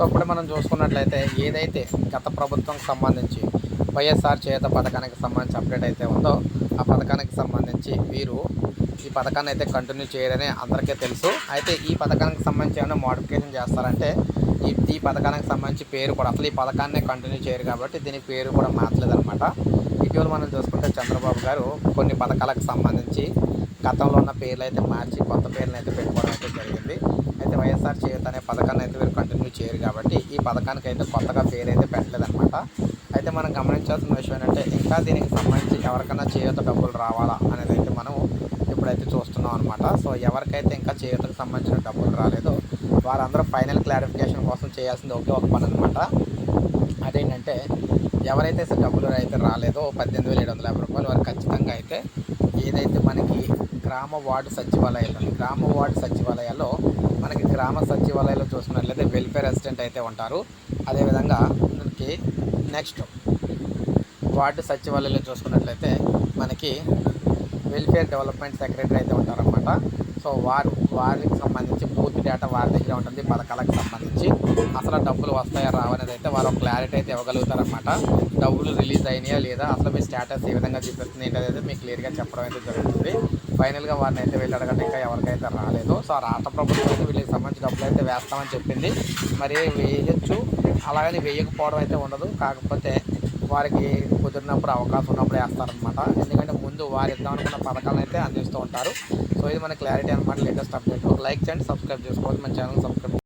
So మనం చూసుకున్నట్లయితే ఏదైతే గత ప్రభుత్వంకి సంబంధించి వైఎస్ఆర్ చేత పథకానికి సంబంధించి అప్డేట్ అయితే ఉందో ఆ పథకానికి సంబంధించి వీరు ఈ పథకాన్ని అయితే కంటిన్యూ చేయడని అందరికీ తెలుసు. అయితే ఈ పథకానికి సంబంధించి ఏమైనా మోడిఫికేషన్ చేస్తారంటే ఈ ఈ పథకానికి సంబంధించి పేరు కూడా అసలు ఈ పథకాన్ని కంటిన్యూ చేయరు కాబట్టి దీని పేరు కూడా మార్చలేదన్నమాట. ఇటీవల మనం చూసుకుంటే చంద్రబాబు గారు కొన్ని పథకాలకు సంబంధించి గతంలో ఉన్న పేర్లు అయితే మార్చి కొత్త పేర్లు అయితే పెట్టుకోవడం అయితే జరిగింది. వైఎస్ఆర్ చేయూత అనే పథకాన్ని అయితే వీరు కంటిన్యూ చేయరు కాబట్టి ఈ పథకానికి అయితే కొత్తగా పేరు అయితే పెట్టలేదన్నమాట. అయితే మనం గమనించాల్సిన విషయం ఏంటంటే ఇంకా దీనికి సంబంధించి ఎవరికైనా చేయూత డబ్బులు రావాలా అనేది అయితే మనం ఇప్పుడైతే చూస్తున్నాం అనమాట సో ఎవరికైతే ఇంకా చేయూతకు సంబంధించిన డబ్బులు రాలేదో వారందరూ ఫైనల్ క్లారిఫికేషన్ కోసం చేయాల్సింది ఒకే ఒక పని అనమాట అదేంటంటే ఎవరైతే డబ్బులు అయితే రాలేదో పద్దెనిమిది వేల ఏడు వందల యాభై రూపాయలు వారు ఖచ్చితంగా అయితే ఏదైతే మనకి గ్రామ వార్డు సచివాలయాలు. గ్రామ వార్డు సచివాలయాల్లో మనకి గ్రామ సచివాలయాలు చూసుకున్నట్లయితే వెల్ఫేర్ అసిస్టెంట్ అయితే ఉంటారు. అదేవిధంగా మనకి నెక్స్ట్ వార్డు సచివాలయాలు చూసుకున్నట్లయితే మనకి వెల్ఫేర్ డెవలప్మెంట్ సెక్రటరీ అయితే ఉంటారనమాట సో వారు వారికి సంబంధించి పూర్తి డేటా వారి దగ్గర ఉంటుంది. పథకాలకు సంబంధించి అసలు డబ్బులు వస్తాయా రావనేది అయితే వారు క్లారిటీ అయితే ఇవ్వగలుగుతారనమాట డబ్బులు రిలీజ్ అయినాయా లేదా అసలు మీ స్టేటస్ ఏ విధంగా చూపిస్తుంది ఏంటనేది మీకు క్లియర్గా చెప్పడం అయితే జరుగుతుంది. ఫైనల్గా వారిని అయితే వెళ్ళి అడగండి ఇంకా ఎవరికైతే రాలేదు. సో రాష్ట్ర ప్రభుత్వం అయితే వీళ్ళకి సంబంధించి డబ్బులు అయితే వేస్తామని చెప్పింది. మరి వేయచ్చు. అలాగని వేయకపోవడం అయితే ఉండదు. కాకపోతే వారికి కుదిరినప్పుడు అవకాశం ఉన్నప్పుడు వేస్తారనమాట ఎందుకంటే ముందు వారు ఇద్దాం అనుకున్న పథకాలను అయితే అందిస్తూ ఉంటారు. సో ఇది మన క్లారిటీ అనమాట లేటెస్ట్ అప్డేట్ లైక్ చేయండి సబ్స్క్రైబ్ చేసుకోవచ్చు మన ఛానల్ సబ్స్క్రైబ్